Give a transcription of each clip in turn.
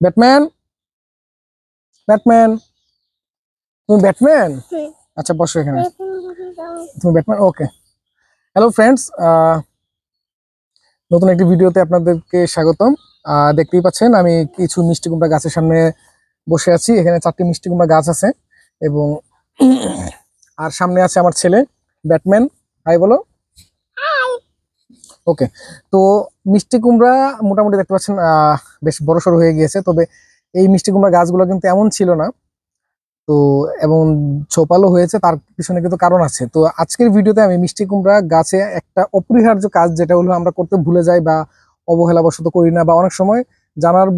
Batman? Batman? তুমি Batman? আচ্ছা বসো এখানে। তুমি ব্যাটম্যান? ওকে। হ্যালো ফ্রেন্ডস নতুন একটি ভিডিওতে আপনাদেরকে স্বাগতম। দেখতেই পাচ্ছেন আমি কিছু মিষ্টি কুমড়া গাছের সামনে বসে আছি। এখানে চারটি মিষ্টি কুমড়া গাছ আছে এবং আর সামনে আছে আমার ছেলে ব্যাটম্যান। হাই বলো। ওকে তো মিষ্টি কুমড়া মোটামুটি দেখতে পাচ্ছেন বেশ বড় সড়ো হয়ে গিয়েছে। তবে এই মিষ্টি কুমড়া গাছগুলো কিন্তু এমন ছিল না। তো এবং ছোপালো হয়েছে, তার পিছনে কিন্তু কারণ আছে। তো আজকের ভিডিওতে আমি মিষ্টি কুমড়া গাছে একটা অপরিহার্য কাজ, যেটা হলো আমরা করতে ভুলে যাই বা অবহেলাবশত করি না বা অনেক সময় জানার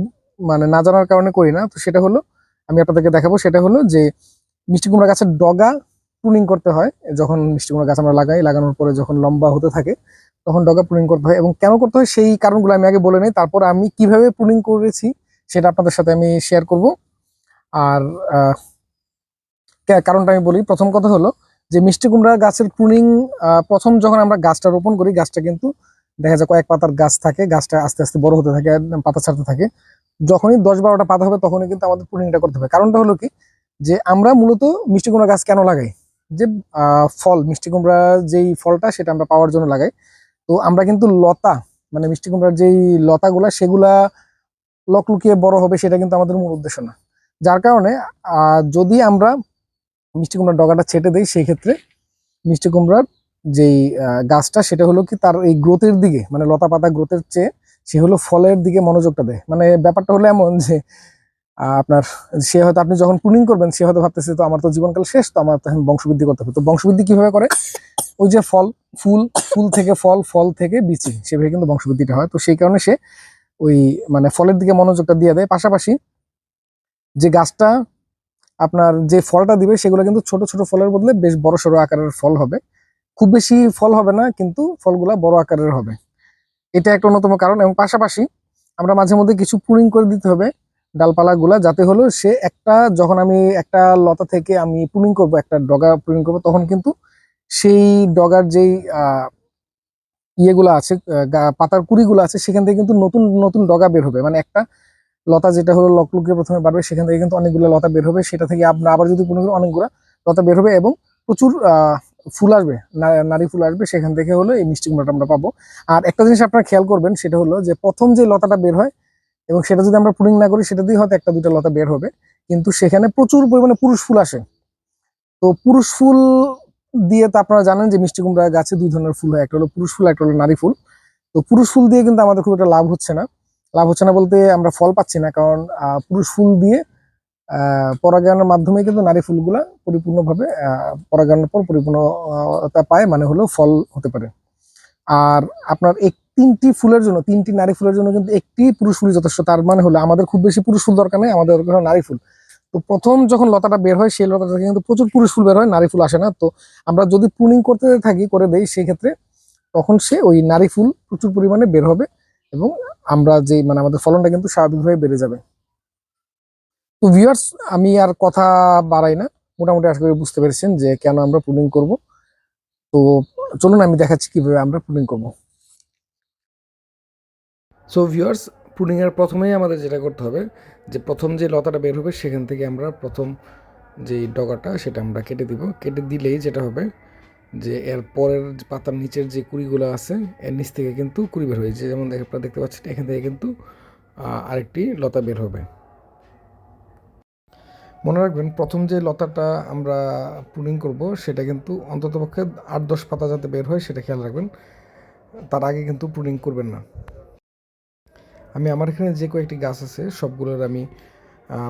মানে না জানার কারণে করি না। তো সেটা হলো, আমি আপনাদেরকে দেখাবো, সেটা হলো যে মিষ্টি কুমড়া গাছের ডগা প্রুনিং করতে হয়। যখন মিষ্টি কুমড়া গাছ আমরা লাগাই, লাগানোর পরে যখন লম্বা হতে থাকে তখন ডগা প্রুনিং করতে হয় এবং কেন করতে হয় সেই কারণগুলো আমি আগে বলে নিই। তারপর আমি কীভাবে প্রুনিং করেছি সেটা আপনাদের সাথে আমি শেয়ার করব। আর কারণটা আমি বলি। প্রথম কথা হলো যে মিষ্টি কুমড়া গাছের প্রুনিং প্রথম যখন আমরা গাছটা রোপণ করি, গাছটা কিন্তু দেখা যায় কয়েক পাতার গাছ থাকে, গাছটা আস্তে আস্তে বড় হতে থাকে, পাতা ছাড়তে থাকে। যখনই দশ বারোটা পাতা হবে তখনই কিন্তু আমাদের প্রুনিংটা করতে হবে। কারণটা হলো কি? যে আমরা মূলত মিষ্টি কুমড়া গাছ কেন লাগাই? যে ফল, মিষ্টি কুমড়া যেই ফলটা সেটা আমরা পাওয়ার জন্য লাগাই। তো আমরা কিন্তু লতা মানে মিষ্টি কুমড়ার যেই লতাগুলা, সেগুলা লক লুকিয়ে বড় হবে সেটা কিন্তু আমাদের মূল উদ্দেশ্য না। যার কারণে যদি আমরা মিষ্টি কুমড়ার ডগাটা ছেটে দেই সেই ক্ষেত্রে মিষ্টি কুমড়ার যেই গাছটা, সেটা হলো কি তার এই গ্রোথের দিকে মানে লতা পাতা গ্রোথের চেয়ে সে হলো ফলের দিকে মনোযোগটা দেয়। মানে ব্যাপারটা হলো এমন যে আপনার সে হয়তো আপনি যখন প্রুনিং করবেন, সে হয়তো ভাবতেছে, তো আমার তো জীবনকাল শেষ, তো আমার তখন বংশবৃদ্ধি করতে হবে। তো বংশবৃদ্ধি কীভাবে করে? ওই যে ফল, ফুল ফুল থেকে ফল ফল থেকে বিচি সেভাবে কিন্তু বংশবৃদ্ধিটা হয়। তো সেই কারণে সে ওই মানে ফলের দিকে মনোযোগটা দিয়ে দেয়। পাশাপাশি যে গাছটা আপনার যে ফলটা দিবে, সেগুলো কিন্তু ছোট ছোট ফলের বদলে বেশ বড়, সড়ো আকারের ফল হবে। খুব বেশি ফল হবে না, কিন্তু ফলগুলা বড় আকারের হবে। এটা একটা অন্যতম কারণ এবং পাশাপাশি আমরা মাঝে মধ্যে কিছু পুরিং করে দিতে হবে ডালপালাগুলা, যাতে হলো সে একটা, যখন আমি একটা লতা থেকে আমি পুরিং করব, একটা ডগা পুরিং করব, তখন কিন্তু সেই ডগার যেই ইয়েগুলো আছে পাতার কুড়িগুলো আছে, সেখান থেকে কিন্তু নতুন নতুন ডগা বের হবে। মানে একটা লতা যেটা হলো লকলুকে প্রথমে বাড়বে, সেখান থেকে কিন্তু অনেকগুলো লতা বের হবে, সেটা থেকে আমরা আবার যদি পুনঃ অনেকগুলো লতা বের হবে এবং প্রচুর ফুল আসবে নারী ফুল আসবে, সেখান থেকে হলো এই মিষ্টি কুমড়াটা আমরা পাবো। আর একটা জিনিস আপনারা খেয়াল করবেন, সেটা হলো যে প্রথম যে লতাটা বের হয়, এবং সেটা যদি আমরা পুডিং না করি, সেটা দিয়ে হয়তো একটা দুটো লতা বের হবে। কিন্তু সেখানে প্রচুর পরিমাণে পুরুষ ফুল আসে। তো পুরুষ ফুল দিয়ে তো আপনারা জানেন যে মিষ্টি কুমড়া গাছে দুই ধরনের ফুল হয়। একটা হলো পুরুষ ফুল, একটা হলো নারী ফুল। তো পুরুষ ফুল দিয়ে কিন্তু আমাদের খুব একটা লাভ হচ্ছে না। লাভ হচ্ছে না বলতে আমরা ফল পাচ্ছি না, কারণ পুরুষ ফুল দিয়ে পরাগায়নের মাধ্যমে কিন্তু নারী ফুলগুলা পরিপূর্ণভাবে পরাগায়নের পর পরিপূর্ণতা পায় মানে হলো ফল হতে পারে। আর আপনার এক, তিনটি ফুলের জন্য, তিনটি নারী ফুলের জন্য কিন্তু একটি পুরুষ ফুল যথেষ্ট। তার মানে হলো আমাদের খুব বেশি পুরুষ ফুল দরকার নেই, আমাদের দরকার নারী ফুল। তো প্রথম যখন লতাটা বের হয়, সেই লতাটা কিন্তু প্রচুর পুরুষ ফুল বের হয়, নারী ফুল আসে না। তো আমরা যদি প্রুনিং করতে থাকি, করে দেই, সেই ক্ষেত্রে তখন সে ওই নারী ফুল প্রচুর পরিমাণে বের হবে এবং আমরা যে মানে আমাদের ফলনটা কিন্তু স্বাভাবিকভাবে বেড়ে যাবে। তো ভিউয়ার্স আমি আর কথা বাড়াই না। মোটামুটি আশা করি বুঝতে পেরেছেন যে কেন আমরা প্রুনিং করব। তো চলুন, আমি দেখাচ্ছি কীভাবে আমরা প্রুনিং করব। সো ভিউয়ার্স প্রুনিং এর প্রথমেই আমাদের যেটা করতে হবে, যে প্রথম যে লতাটা বের হবে সেখান থেকে আমরা প্রথম যে ডগাটা সেটা আমরা কেটে দিব। কেটে দিলেই যেটা হবে যে এর পরের পাতার নিচের যে কুড়িগুলো আছে, এর নিচ থেকে কিন্তু কুড়ি বের হয়েছে যেমন আপনারা দেখতে পাচ্ছেন, এখান থেকে কিন্তু আরেকটি লতা বের হবে। মনে রাখবেন, প্রথম যে লতাটা আমরা প্রুনিং করব, সেটা কিন্তু অন্ততপক্ষে আট দশ পাতা যাতে বের হয়, সেটা খেয়াল রাখবেন। তার আগে কিন্তু প্রুনিং করবেন না। আমি আমার এখানে যে কয়েকটি গাছ আছে, সবগুলোর আমি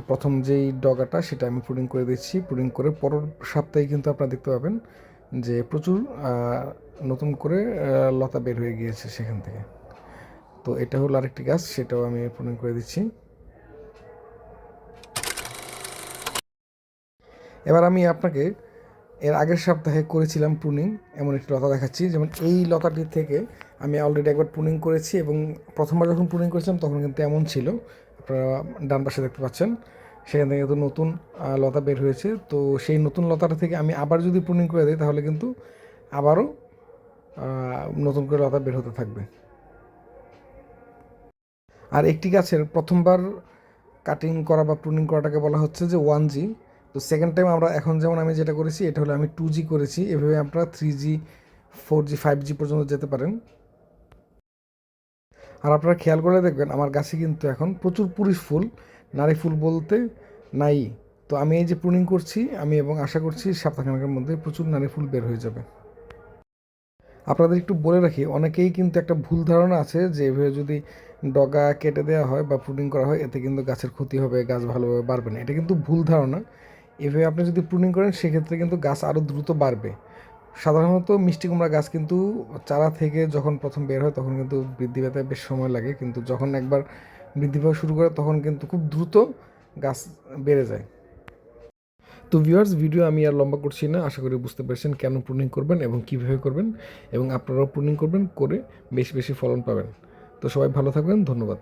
প্রথম যেই ডগাটা সেটা আমি প্রুনিং করে দিচ্ছি। প্রুনিং করে পরের সপ্তাহে কিন্তু আপনারা দেখতে পাবেন যে প্রচুর নতুন করে লতা বের হয়ে গিয়েছে সেখান থেকে। তো এটা হলো আরেকটি গাছ, সেটাও আমি প্রুনিং করে দিচ্ছি। এবার আমি আপনাকে এর আগের সপ্তাহে করেছিলাম প্রুনিং এমন একটি লতা দেখাচ্ছি। যেমন এই লতাটি থেকে আমি অলরেডি একবার প্রুনিং করেছি এবং প্রথমবার যখন প্রুনিং করেছিলাম, তখন কিন্তু এমন ছিল। আপনারা ডান পাশে দেখতে পাচ্ছেন, সেখান থেকে কিন্তু নতুন লতা বের হয়েছে। তো সেই নতুন লতাটা থেকে আমি আবার যদি প্রুনিং করে দিই, তাহলে কিন্তু আবারও নতুন করে লতা বের হতে থাকবে। আর একটি গাছের প্রথমবার কাটিং করা বা প্রুনিং করাটাকে বলা হচ্ছে যে ওয়ান জি তো সেকেন্ড টাইম আমরা এখন যেমন আমি যেটা করেছি, এটা হলো আমি টু জি করেছি। এভাবে আপনারা three G four G five G পর্যন্ত যেতে পারেন। আর আপনারা খেয়াল করে দেখবেন, আমার গাছে কিন্তু এখন প্রচুর পুরুষ ফুল, নারী ফুল বলতে নাই। তো আমি এই যে প্রুনিং করছি, আমি এবং আশা করছি সপ্তাহখানেকের মধ্যে প্রচুর নারী ফুল বের হয়ে যাবে। আপনাদের একটু বলে রাখি, অনেকেই কিন্তু একটা ভুল ধারণা আছে যে এভাবে যদি ডগা কেটে দেওয়া হয় বা প্রুনিং করা হয়, এতে কিন্তু গাছের ক্ষতি হবে, গাছ ভালোভাবে বাড়বে না। এটা কিন্তু ভুল ধারণা। এভাবে আপনি যদি প্রুনিং করেন, সেক্ষেত্রে কিন্তু গাছ আরও দ্রুত বাড়বে। সাধারণত মিষ্টি কুমড়া গাছ কিন্তু চারা থেকে যখন প্রথম বের হয়, তখন কিন্তু বৃদ্ধি পেতে বেশ সময় লাগে। কিন্তু যখন একবার বৃদ্ধি পাওয়া শুরু করে, তখন কিন্তু খুব দ্রুত গাছ বেড়ে যায়। তো ভিউয়ার্স ভিডিও আমি আর লম্বা করছি না। আশা করি বুঝতে পেরেছেন কেন প্রুনিং করবেন এবং কীভাবে করবেন এবং আপনারাও প্রুনিং করবেন করে বেশি বেশি ফলন পাবেন। তো সবাই ভালো থাকবেন। ধন্যবাদ।